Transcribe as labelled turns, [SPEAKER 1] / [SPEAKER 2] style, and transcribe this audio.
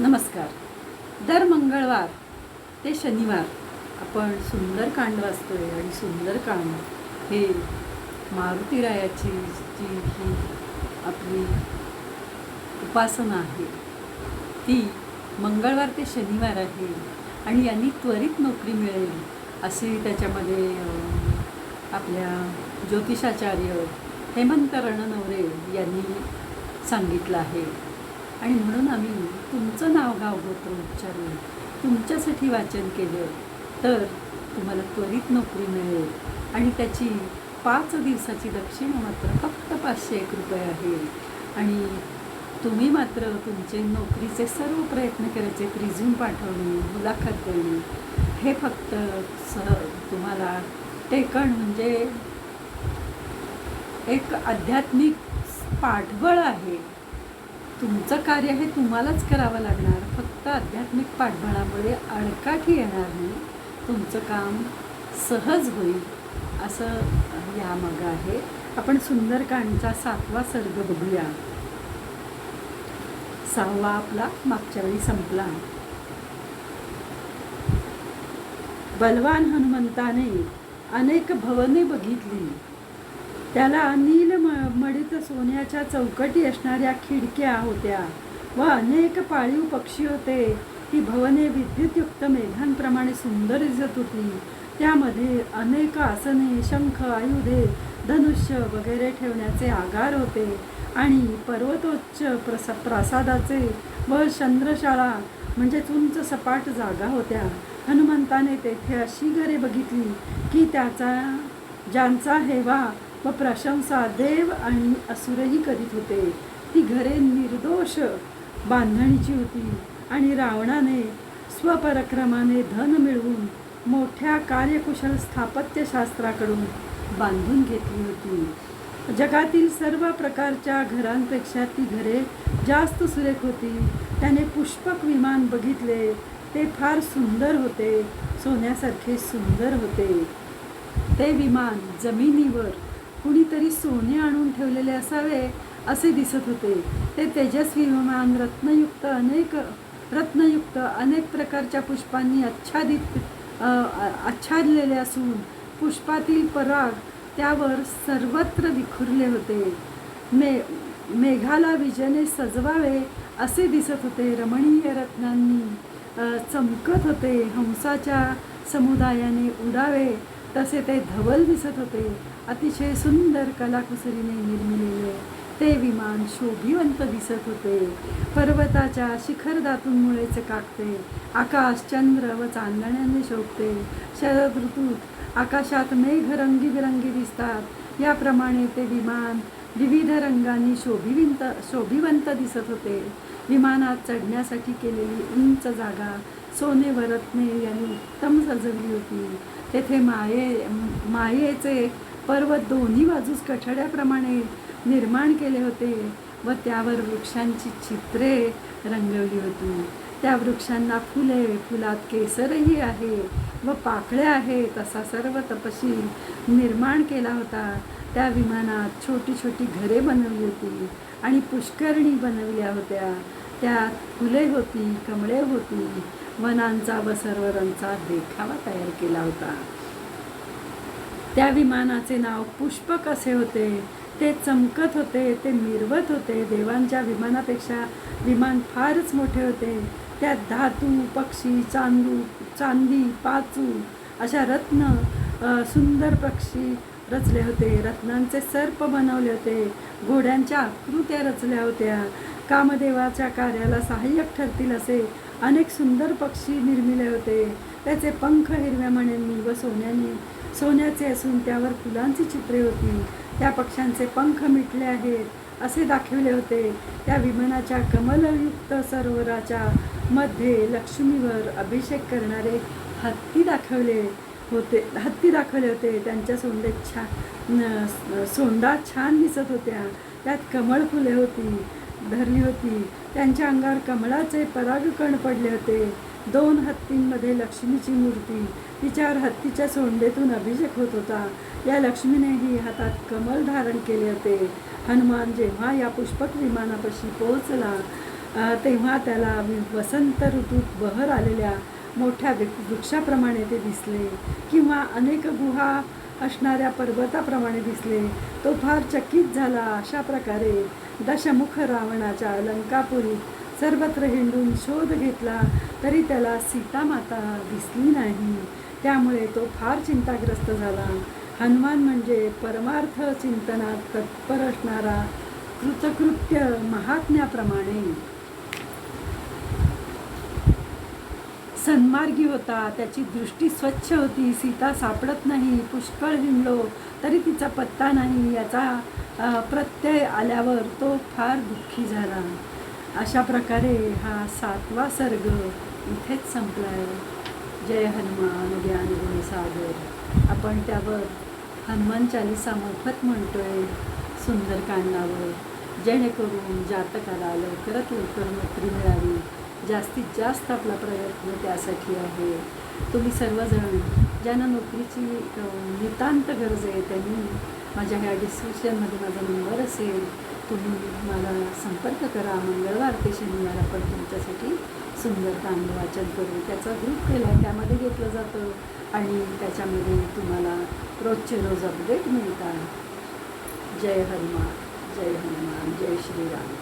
[SPEAKER 1] नमस्कार. दर मंगळवार ते शनिवार आपण सुंदरकांड वाचतोय आणि सुंदरकांड हे मारुतीरायाची जी ही आपली उपासना आहे ती मंगळवार ते शनिवार आहे आणि यांनी त्वरित नोकरी मिळेल असे त्याच्यामध्ये आपल्या ज्योतिषाचार्य हेमंत रणनवरे यांनी सांगितलं आहे. आणि म्हणून आम्ही तुमचं नाव गाव गोत्र उच्चारून तुमच्यासाठी वाचन केलं. तर तुम्हाला त्वरित नोकरी मिळेल. आणि त्याची पाच दिवसाची दक्षिणा मात्र फक्त पाचशे एक रुपये आहे. आणि तुम्ही मात्र तुमचे नोकरीचे सर्व प्रयत्न करायचे रिझ्यूम पाठवणे मुलाखत देणे. हे फक्त स तुम्हाला टेकण म्हणजे एक आध्यात्मिक पाठबळ आहे. तुमचं कार्य हे तुम्हालाच करावं लागणार. फक्त आध्यात्मिक पाठबळामुळे अडकाठी येणार नाही. तुमचं काम सहज होईल असं यामागं आहे. आपण सुंदरकांडचा सातवा सर्ग बघूया. सहावा आपला मागच्या वेळी संपला. बलवान हनुमंताने अनेक भवने बघितली. त्याला अनिल मडित सोन्याच्या चौकटी असणाऱ्या खिडक्या होत्या व अनेक पाळीव पक्षी होते. ती भवने विद्युतयुक्त मेघांप्रमाणे सुंदर दिसत होती. त्यामध्ये अनेक आसने शंख आयुधे धनुष्य वगैरे ठेवण्याचे आगार होते आणि पर्वतोच्च प्रसा प्रासादाचे व चंद्रशाळा म्हणजे उंच सपाट जागा होत्या. हनुमंताने तेथे अशी घरे बघितली की त्याचा ज्यांचा हेवा व प्रशंसा देव आणि असुरही करीत होते. ती घरे निर्दोष बांधणीची होती आणि रावणाने स्वपराक्रमाने धन मिळवून मोठ्या कार्यकुशल स्थापत्यशास्त्राकडून बांधून घेतली होती. जगातील सर्व प्रकारच्या घरांपेक्षा ती घरे जास्त सुरेख होती. त्याने पुष्पक विमान बघितले. ते फार सुंदर होते. सोन्यासारखे सुंदर होते. ते विमान जमिनीवर कुणीतरी सोने आणून ठेवलेले असावे असे दिसत होते. ते तेजस्वी विमान रत्नयुक्त अनेक रत्नयुक्त अनेक प्रकारच्या पुष्पांनी आच्छादित आच्छादलेले असून पुष्पातील पराग त्यावर सर्वत्र विखुरले होते. मे मेघाला विजेने सजवावे असे दिसत होते रमणीय रत्नांनी. चमकत होते. हंसाच्या समुदायाने उडावे. तसे ते धवल दिसत होते. अतिशय सुंदर कलाकुसरीने निर्मिलेले ते विमान शोभिवंत दिसत होते. पर्वताच्या शिखर धातूंमुळे चकाकते आकाश चंद्र व चांदण्याने शोभते. शरद ऋतूत आकाशात मेघ रंगीबिरंगी दिसतात. याप्रमाणे ते विमान विविध रंगांनी शोभिविंत शोभिवंत दिसत होते. विमानात चढण्यासाठी केलेली उंच जागा सोने व रत्ने यांनी उत्तम सजवली होती. तेथे माये मायेचे पर्वत दोन्ही बाजूस कठड्याप्रमाणे निर्माण केले होते व त्यावर वृक्षांची चित्रे रंगवली होती. त्या वृक्षांना फुले फुलात केसरही आहे व पाकळ्या आहेत असा सर्व तपशील निर्माण केला होता. त्या विमानात छोटी छोटी घरे बनवली होती आणि पुष्करणी बनवल्या होत्या. त्यात फुले होती कमळे होती. वनांचा व सर्वरांचा देखावा तयार केला होता. त्या विमानाचे नाव पुष्प कसे होते. ते चमकत होते ते मिरवत होते. देवांच्या विमानापेक्षा विमान फारच मोठे होते. त्यात धातू पक्षी चांदू चांदी पाचू अशा रत्न सुंदर पक्षी रचले होते. रत्नांचे सर्प बनवले होते. घोड्यांच्या आकृत्या रचल्या होत्या. कामदेवाच्या कार्याला सहाय्यक ठरतील असे अनेक सुंदर पक्षी निर्मिले होते. त्याचे पंख हिरव्या मण्यांनी व सोन्याने सोन्याचे असून त्यावर फुलांची चित्रे होती. त्या पक्ष्यांचे पंख मिटले आहेत असे दाखविले होते. त्या विमानाच्या कमलयुक्त सरोवराच्या मध्ये लक्ष्मीवर अभिषेक करणारे हत्ती दाखवले होते हत्ती दाखवले होते. त्यांच्या सोंडेत छान सोंडा छान दिसत होत्या. त्यात कमळ फुले होती धरली होती. त्यांच्या अंगावर कमळाचे परागकण पडले होते. दोन हत्तींमध्ये लक्ष्मीची मूर्ती. तिच्यावर हत्तीच्या सोंडेतून अभिषेक होत होता. या लक्ष्मीनेही हातात कमल धारण केले होते. हनुमान जेव्हा या पुष्पक विमानापाशी पोहोचला तेव्हा त्याला वसंत ऋतूत बहर आलेल्या मोठ्या वृक्षाप्रमाणे ते दिसले किंवा अनेक गुहा असणाऱ्या पर्वताप्रमाणे दिसले. तो फार चकित झाला अशा प्रकारे दशमुख रावणाच्या लंकापुरीत सर्वत्र हिंडून शोध घेतला तरी त्याला सीतामाता दिसली नाही. त्यामुळे तो फार चिंताग्रस्त झाला. हनुमान म्हणजे परमार्थ चिंतनात तत्पर असणारा कृतकृत्य महात्म्याप्रमाणे. सन्मार्गी होता त्याची दृष्टी स्वच्छ होती सीता सापडत नाही पुष्कळ हिंडलो तरी तिचा पत्ता नाही याचा प्रत्यय आल्यावर तो फार दुःखी झाला. अशा प्रकारे हा सातवा सर्ग इथेच संपला आहे जय हनुमान ज्ञान गुणसागर आपण त्यावर हनुमान चालिसा मोफत म्हणतोय सुंदरकांडावर जेणेकरून जातकाला लवकरात लवकर नोकरी मिळावी. जास्तीत जास्त आपला प्रयत्न त्यासाठी आहे. तुम्ही सर्वजण ज्यांना नोकरीची नितांत गरज आहे त्यांनी माझ्या ह्या डिस्क्रिप्शनमध्ये माझा नंबर असेल तुम्ही मला संपर्क करा. मंगळवार ते शनिवार आपण तुमच्यासाठी सुंदर कांड वाचन करू. त्याचा ग्रुप केला आहे त्यामध्ये घेतलं जातं आणि त्याच्यामध्ये तुम्हाला रोजचे रोज अपडेट मिळतात. जय हनुमान जय हनुमान जय श्रीराम.